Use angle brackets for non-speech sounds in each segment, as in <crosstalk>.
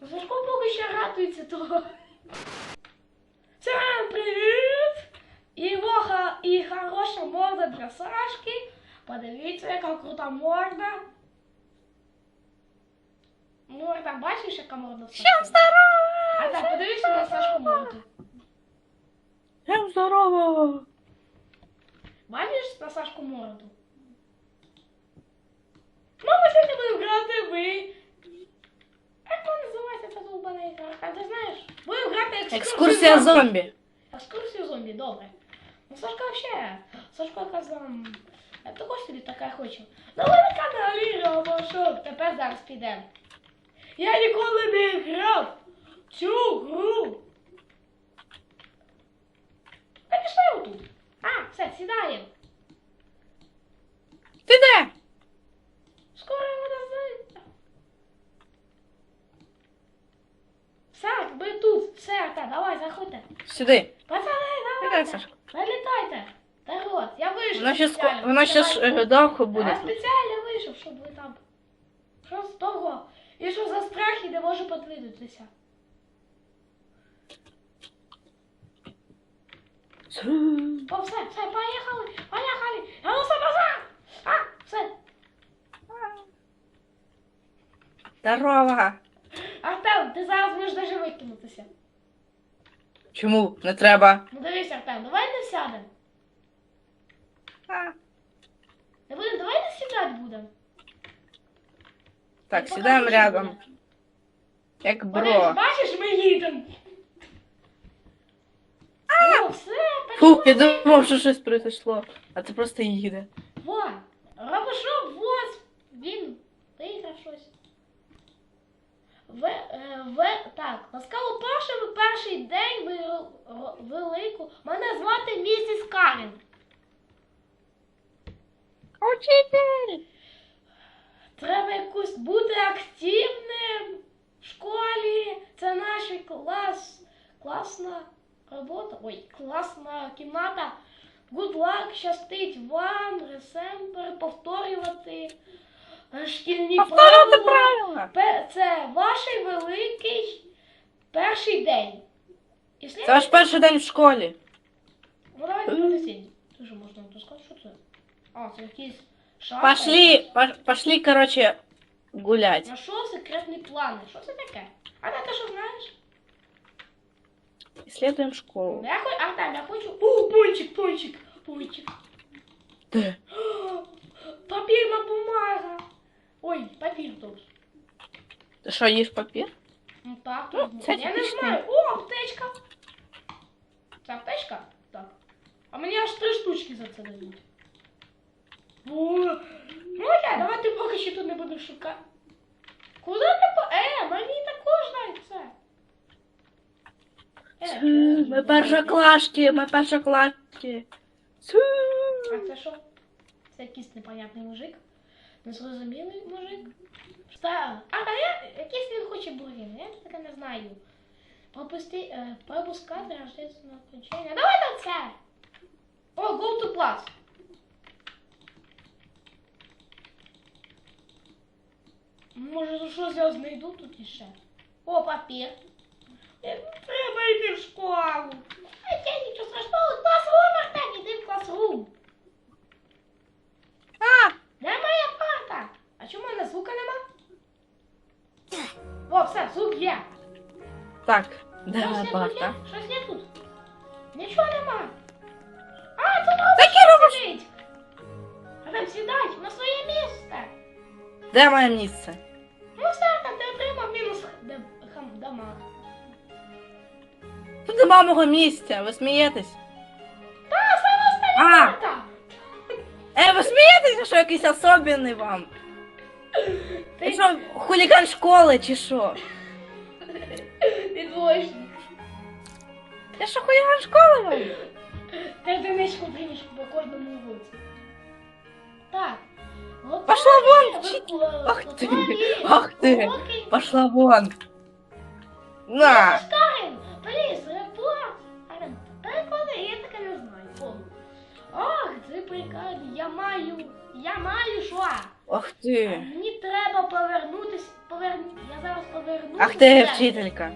Сашко поки що радується того. Всем привіт! І воха, і хороша морда для Сашки. Подивіться, яка крута морда. Морда, бачиш, яка морда? Сашки? А так, подивіться на Сашку морду. Всем здорово! Бачиш на Сашку морду? Ну, ми сьогодні будемо грати ви. Як вона називається ця довбана ігра? А ти знаєш? Будемо грати екскурсію Екскурсія зомбі. Екскурсію зомбі, добре. Ну, Сашка вообще, Сашко казав, я також собі таке хочу. Ну, ви на каналі Рома, що тепер зараз підемо. Я ніколи не грав в цю гру. Та пішли отут. А, все, сідаємо. Ти де? Скоро вона зайде. Все, ви все, та, давай, заходьте. Сюди. Пацани, давайте. Сашко. Залітайте. Та от, я вийшов. Вона ще спеціально. ско- вона ще ж Давайте. е, довго Я буде. спеціально вийшов, щоб ви там. Що з того? І що за страх і не можу подвинутися. О, все, все, поїхали, поїхали. Я ну все назад. А, все. Здорово! Артем, ти зараз можеш даже викинутися. Чому? Не треба. Ну дивись, Артем, давай не сядемо. А. Не будемо, давай не сідати будемо. Так, Я сідаємо покажу, що рядом. буде. Як Подивись, бро. бачиш, ми їдемо. О, все, Фух, я думав, що щось произошло. А це просто їде. Во, Робошоп воз, він виграв щось. В, е, в, так, ласкаво прошу перший день ви, велику. Мене звати місіс Карін. Учитель! Треба якось бути активним в школі. Це наш клас, класна робота. Ой, класна кімната. Good luck, щастить вам, ресембер, повторювати е, шкільні Повторювати правила. правила! Пе- Це ваш великий перший день. І слід... Це ваш перший день в школі. Ну давайте буде сьогодні. Дуже можна натискати, що це? А, це якийсь шар. Пошли, пош- пошли, короче, гулять. Нашов секретний план. Що це таке? А ти що знаєш? Исследуем школу. Я хочу. А там я хочу. О, пончик, пончик, пончик. <gasps> Де? Папірна бумага. Ой, папір тут. Ти що, їш папір? Ну так, Ну, це я не знаю. О, аптечка. Це аптечка? Так. А мені аж три штучки за це дають. О, ну я, давайте поки що тут не будемо шукати. Куди ти по. Е, мені також дай це. Е, Ми першоклашки, ми першоклашки. Цю. А це що? Це якийсь непонятний мужик. Незрозумілий мужик. Та, а та я, якийсь він хоче бургер, я таке не знаю. Пропусти, е, пропускати рождественне включення. Давай це! О, go to plus. Може, щось я знайду тут іще. О, папір. Е, Треба йти в школу. А я нічого страшного. Класрум, Артем, іди в класрум. Все, звук є. Так, Щось де є тут є? парта? Щось є тут? Нічого нема. А, тут робот сидить. А там сідай на своє місце. Де моє місце? Ну все, там ти отримав мінус де, хам, дамаг. Тут нема мого місця, ви смієтесь? Та, саме А! парта. Е, ви смієтесь, що якийсь особенний вам? Ти Ти, що, хуліган школи чи що? ти двоєчник. Ти що, хуліган школи вам? Ти одиничку принішку по кожному уроці. Так. Готові? Пошла вон, Ви- чи- е, Ах ти, готові? ах ти. Уроки? Пошла вон. На! Карен, пліз, репорт. Карен, переклади, я таке не знаю. О. Ох, це прикольно. Я маю, я маю що? Ах ти. Треба повернутися, поверну. Я зараз поверну. Ах ти вчителька.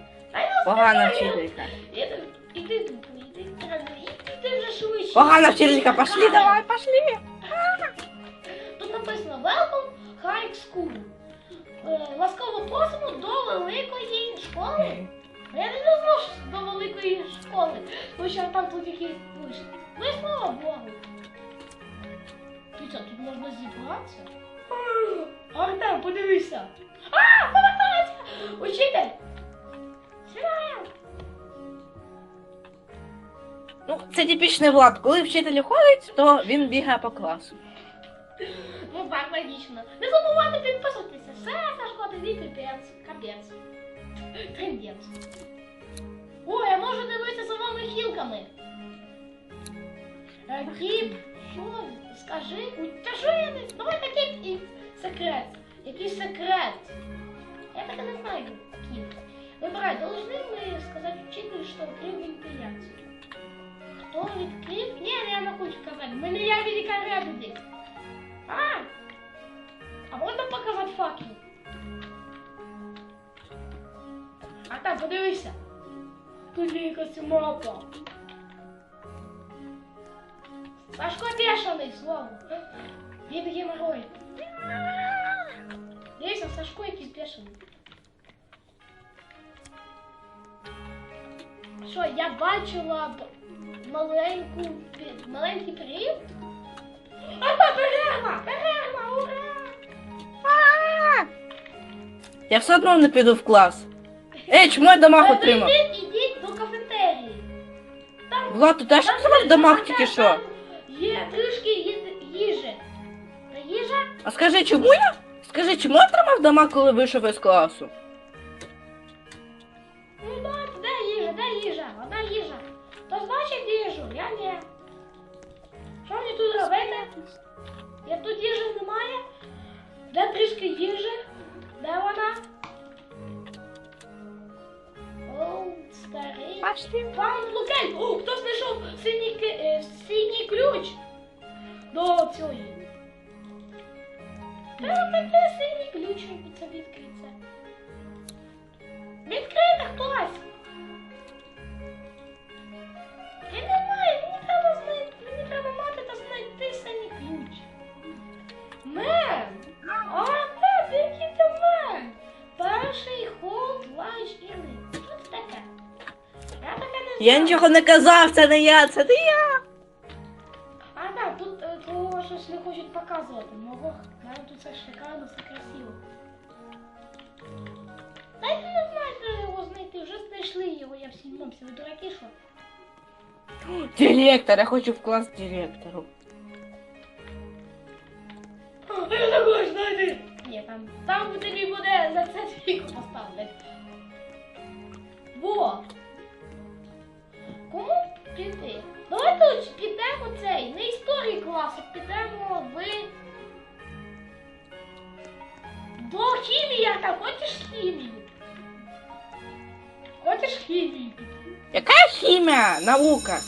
Погана вчителька. Іди, іди іди, іди вже швидше. Погана вчителька, пошли давай, пошли. Тут написано Welcome High School. Е, Ласкаво просимо до великої школи. Я не знав, що до великої школи. Тому що там тут якісь пишуть. Ну і слава Богу. Ти що, тут можна зібратися? Артем, подивися. А, повертається! <laughs> Учитель! Ну, це типічний влад. Коли вчитель ходить, то він бігає по класу. Ну так, логічно. Не забувайте підписуватися. Все, Сашко, тобі капець. Капець. Трендець. Ой, я можу дивитися за вами хілками. Е, що? Скажи. Ой, Та що я не... Давай такий і секрет. Який секрет? Я так і не знаю, Кіп. Вибирай, должны мы сказать учителю, что открыл вентиляцию. Кто відкрив? Ні, я не хочу казати. В мене я велика ребеді. А! А можна показати факел? А там, подивися. Тут є якась мапа. Сашко бешений, слово. Він геморрой. Дивися, Сашко якийсь бешений. Що, я бачила маленьку, маленький перерва! Перерва! Ура! Я все одно не піду в клас. Ей, чому я домах отримав? Ідіть, ідіть до кафетерії. Там, Влад, ти теж отримав домах тільки що? Є трішки їжі. Їжа? А скажи, чому я? Скажи, чому я отримав дома, коли вийшов із класу? Ну да, де їжа, де їжа? Одна їжа. То значить їжу, я ні. Що мені тут робити? Як тут їжі немає? Де трішки їжі? Де вона? О, старий. Пошли. Пан Лукель! О, хто знайшов синій, ки- е, синій ключ до цієї? Треба знайти синій ключ, щоб це відкриться. Відкрити хтось! Я нічого не казав, це не я, це не я. А, так, тут е, щось не хочуть показувати. Мого, мене тут все шикарно, все красиво. Та я не знаю, де його знайти. Вже знайшли його, я всі мопсі. Ви дураки, що? Директор, я хочу в клас директору. А, я не хочу знайти. Ні, там, там тобі буде за це фіку поставлять. Во! Кому піти? Давайте підемо цей, не історії класу, підемо в... До хімії, та хочеш хімію? Хочеш хімію? Яка хімія? Наука.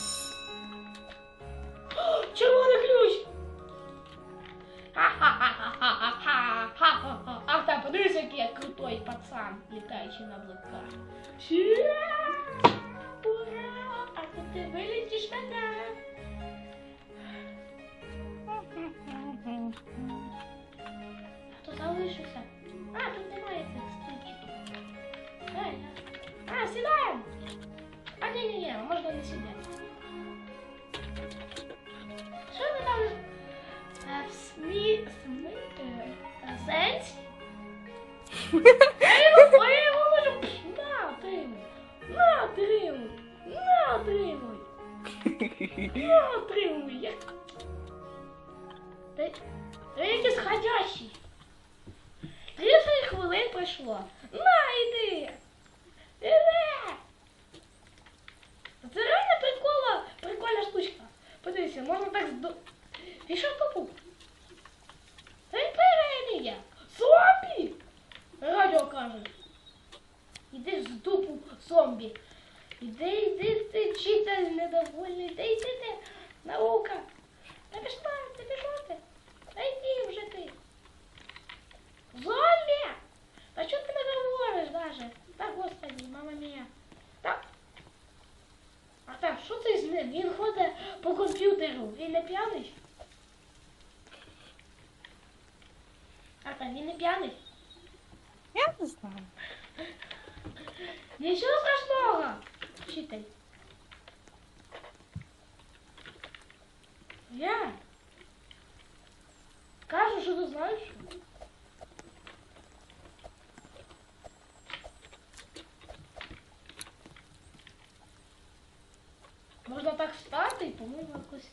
Так стати і, по-моєму, якось.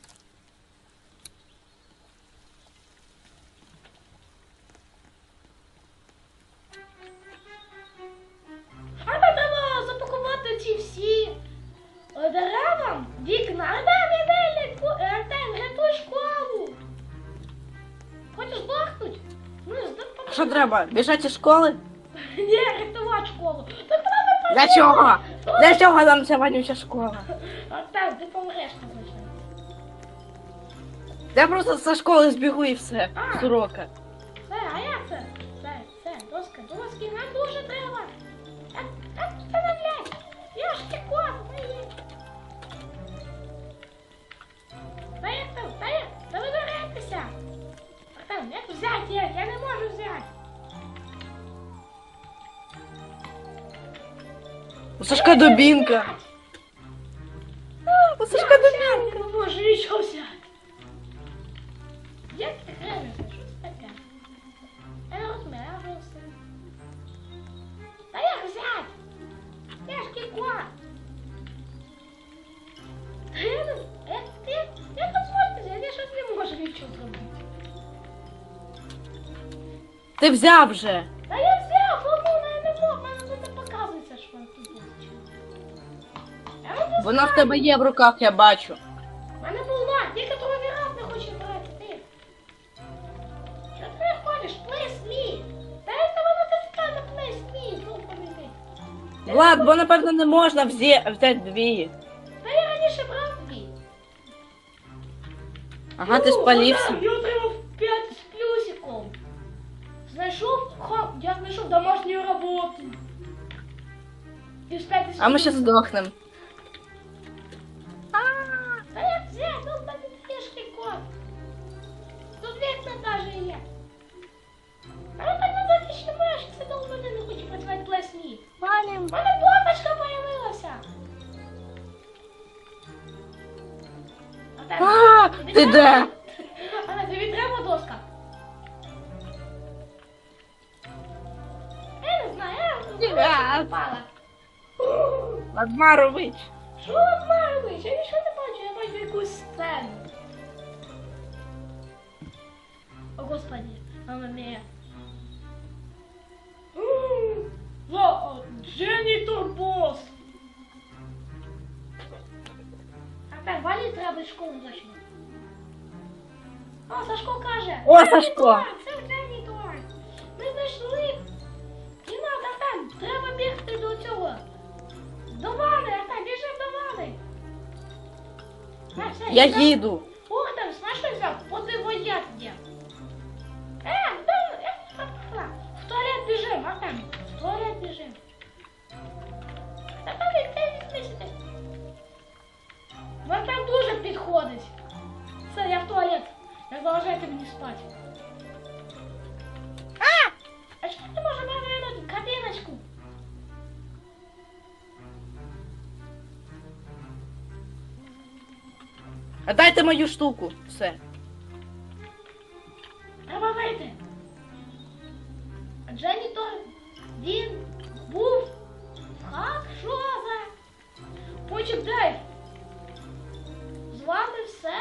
А нам треба запакувати ці всі е, дерева, вікна. Артем, іди, Артем, рятуй школу. Хочеш здохнуть? Ну, здох Що треба? Біжати з школи? Ні, рятувати школу. Так треба Для чого? Для чого нам ця вонюча школа? Помреш. Я просто з школи збігу і все. А. З урока. Це, а як це? Це, це, доска, доски, нам дуже треба. А, а, це не блядь. Я ж кікот, дай. Та як там, та як, та ви дорайтеся. Артем, як взяти їх? Я не можу взяти. У Сашка дубінка. А, У Сашка Я дубінка. взяти не можу нічого взяти. Як ти хрениться? Що це таке? Я не розмежився. Та як взяти? Я ж кікот. Та я не... Як ти... Як тут можна взяти? Я щось не можу нічого зробити. Ти взяв вже. Вона в тебе є в руках, я бачу. У мене була, тільки другий раз не хоче брати ти. Що ти ходиш? Плес мій. Та як вона така на плес мій, довбаний ти. Влад, бо напевно не можна взя- взяти дві. Та я раніше брав дві. Ага, ти Ну, спалився. Я отримав 5 з плюсиком. Знайшов, ха, я знайшов домашню роботу. І з 5 А ми ще здохнемо. Вікна даже є. А я так не захищаєш, це довбаний не хоче працювати плес мій. Валим. У мене бомбочка появилася. А ти де? <laughs> Анна, тобі треба доска? Я не знаю, я впала. Адмарович. Що обмарились? Я нічого не бачу, я бачу якусь сцену. О, господи, мама мія. М, Во, Дженні Турбос. А так, валі треба в школу точно. О, Сашко каже. О, «Дженні Сашко!» Туар, Це Дженні Туар. Ми знайшли. Не надо там, треба бігти до цього. До вани, а там, біжи до вани. На, все, Я йдемо. їду. Підходить. Все, я в туалет. Не заважайте мені спати. А! А чому не може повернути кабіночку? А дайте мою штуку. Все. Треба вийти. Дженні то він був хак, що за? Почек Дейв. Все.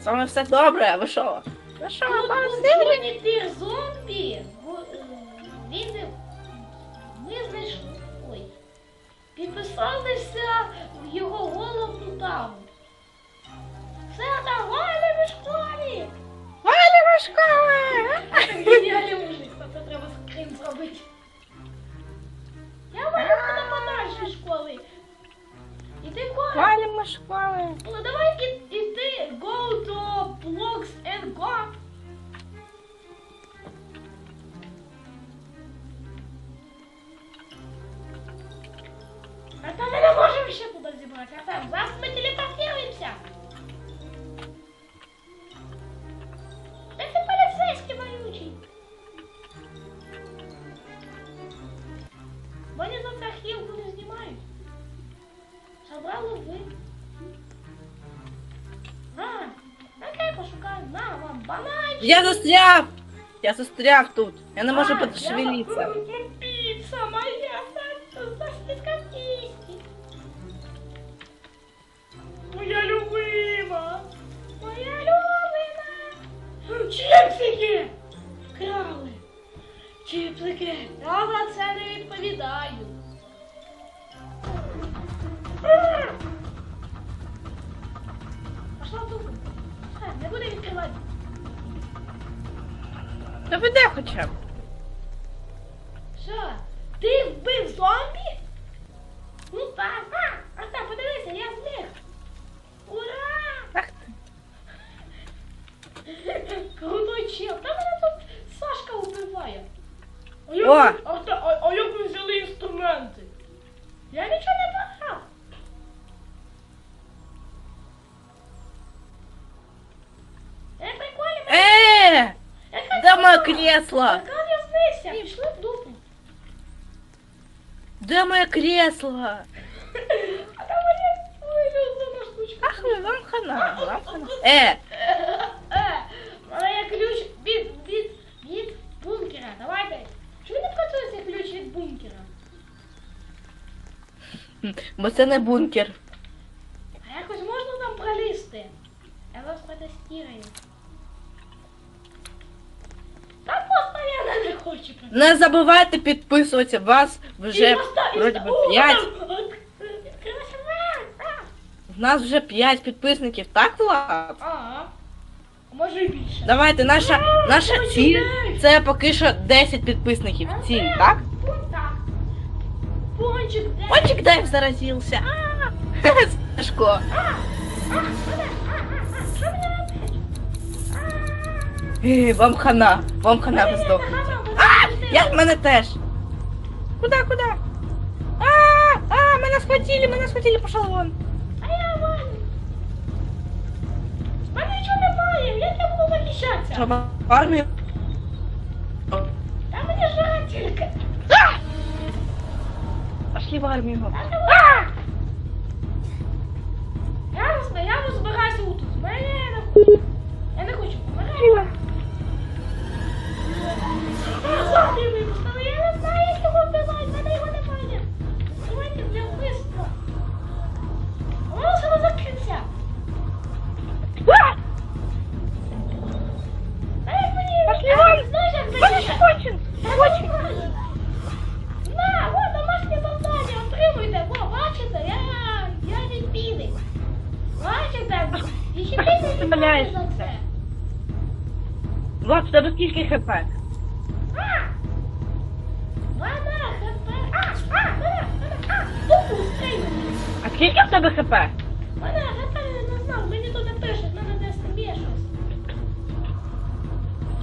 З вами все добре, ви що? Ви що, Тут Сергій? Джонні зомбі. Е, Він ми знайшли. Ой. Підписалися в його головну таву. Все, давай в школі. Валімо школи! Геніальний мужик, це треба скрін зробити. Школи. Я застряв! Я застряв тут. Я не можу пошевелитися. моя, любима. Моя любима. Чіпсики! Крали. Чіпсики. Я за це не відповідаю. Та ви де хоча б? Що? Ти вбив зомбі? Ну так, а, а так, подивися, я зміг. Ура! Ах Крутой чел. Та мене тут Сашка вбиває. А О! як, ви- а, та- а, а як ви взяли інструменти? Я нічого не Тюрма? кресло? Яка в'язниця? Пішли в дупу. Де моє кресло? <laughs> А там мені вивезла штучка. Ах ви, вам хана, вам хана. Е! Е, мене є ключ від, від, від бункера. Давайте. Чому не працює ключ від бункера? Бо це не бункер. Не забувайте підписуватися, вас вже вроді би 5. там, от, відкривайся, а, а. В нас вже 5 підписників, так, Влад? Ага. Може і більше. Давайте, наша, наша ціль це поки що 10 підписників. Ціль, так? Так. Пончик, де? Пончик Дайв заразився. Сашко. Е, Вам хана, вам хана ви здохнете. А, я, мене теж. Куда, куда? А, а, мене схватили, мене схватили, пошел вон. А я вон. В мене нічого немає, як я буду захищатися? Що, в армію? Та мені жаль тільки. А! Пошли в армію. Та а, тупо стрільно. А скільки в тебе хп? Мене, хп, не знав, мені тут не пише, в мене десь там є щось.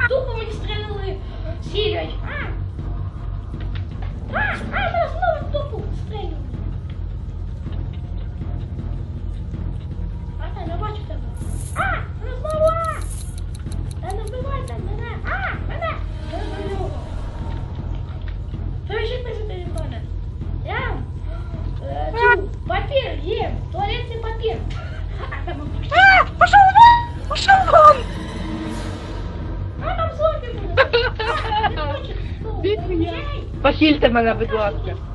Тупо мені стріляли, сірять. Я. ей! Похильте мене,